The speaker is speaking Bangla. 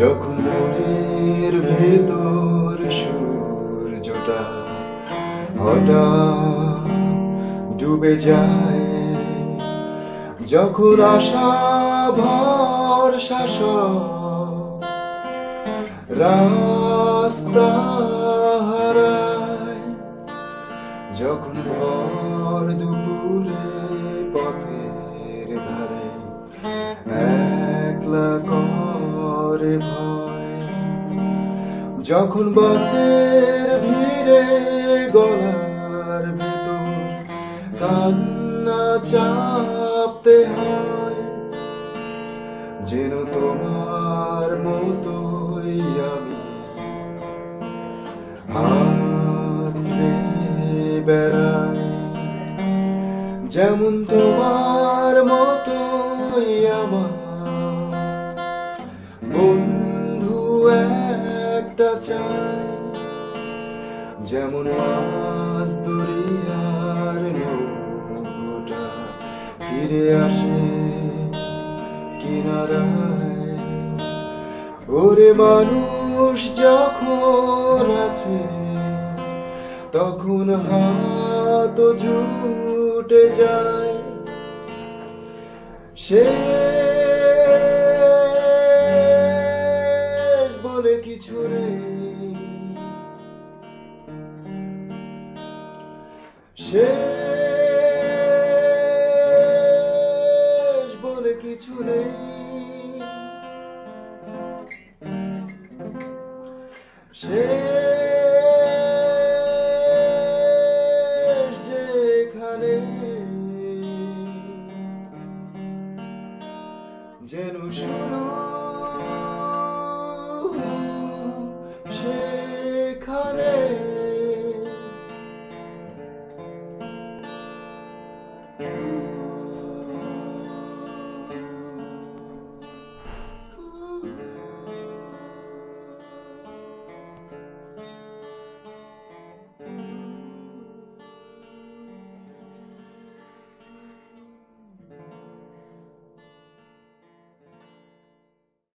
যখন মনের ভেতর সূর্যটা হঠাৎ ডুবে যায়, যখন আশা সব রাস্তা হারায়, যখন ভর দুপুরে পথের ধারে একলা করে ভয়। যখন বাসের ভিড়ে গলার ভেতর কান্না চাপতে হয়, যেন তোমার মতোই আমি। বেড়াই, যেমন তোমার একটা চাই যেমন মাছ দরিয়ার নৌকোটা ফিরে আসে কিনারায়। ওরে মানুষ যখন আছে, তখন হাত ছুটে যায়। সে কিছু নেই। শেষ বলে কিছু নেই। শেষ যেখানে যেন শুরু